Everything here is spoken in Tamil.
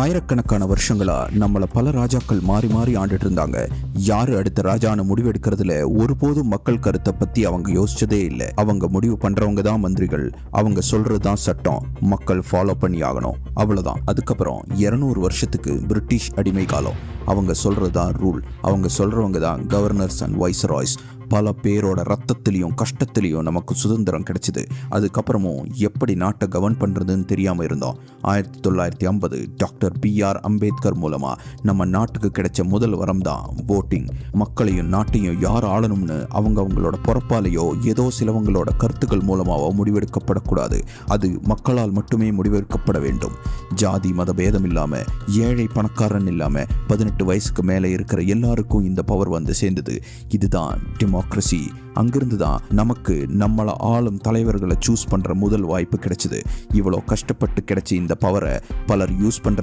ஆயிரக்கணக்கான வருஷங்களா நம்மள பல ராஜாக்கள் மாறி மாறி ஆண்டுட்டு இருந்தாங்க யாரு அடுத்த ராஜான்னு முடிவெடுக்கிறதுல ஒருபோதும் மக்கள் கருத்தை பத்தி அவங்க யோசிச்சதே இல்லை. அவங்க முடிவு பண்றவங்க தான் மந்திரிகள். அவங்க சொல்றது தான் சட்டம். மக்கள் ஃபாலோ பண்ணி ஆகணும். அவ்வளவுதான். அதுக்கப்புறம் இருநூறு வருஷத்துக்கு பிரிட்டிஷ் அடிமை காலம் அவங்க சொல்றது தான் ரூல் அவங்க சொல்றவங்க தான் கவர்னர்ஸ் அண்ட் வைஸ்ராய்ஸ் பல பேரோட ரத்தத்திலையும் கஷ்டத்திலையும் நமக்கு சுதந்திரம் கிடைச்சிது. அதுக்கப்புறமும் எப்படி நாட்டை கவர்ன் பண்ணுறதுன்னு தெரியாமல் இருந்தோம். ஆயிரத்தி தொள்ளாயிரத்தி ஐம்பது டாக்டர் பி ஆர் அம்பேத்கர் மூலமாக நம்ம நாட்டுக்கு கிடைச்ச முதல் வரம் தான் ஓட்டிங் மக்களையும் நாட்டையும் யார் ஆளணும்னு அவங்க அவங்களோட பொறப்பாலேயோ ஏதோ சிலவங்களோட கருத்துக்கள் மூலமாகவோ முடிவெடுக்கப்படக்கூடாது. அது மக்களால் மட்டுமே முடிவெடுக்கப்பட வேண்டும். ஜாதி மத பேதம் இல்லாமல் ஏழை பணக்காரன் இல்லாமல் பதினெட்டு வயசுக்கு மேலே இருக்கிற எல்லாருக்கும் இந்த பவர் வந்து சேர்ந்தது. இதுதான் டெமோக்ரஸி அங்கிருந்து தான் நமக்கு நம்மளை ஆளும் தலைவர்களை சூஸ் பண்ணுற முதல் வாய்ப்பு கிடைச்சது. இவ்வளோ கஷ்டப்பட்டு கிடைச்ச இந்த பவரை பலர் யூஸ் பண்ணுற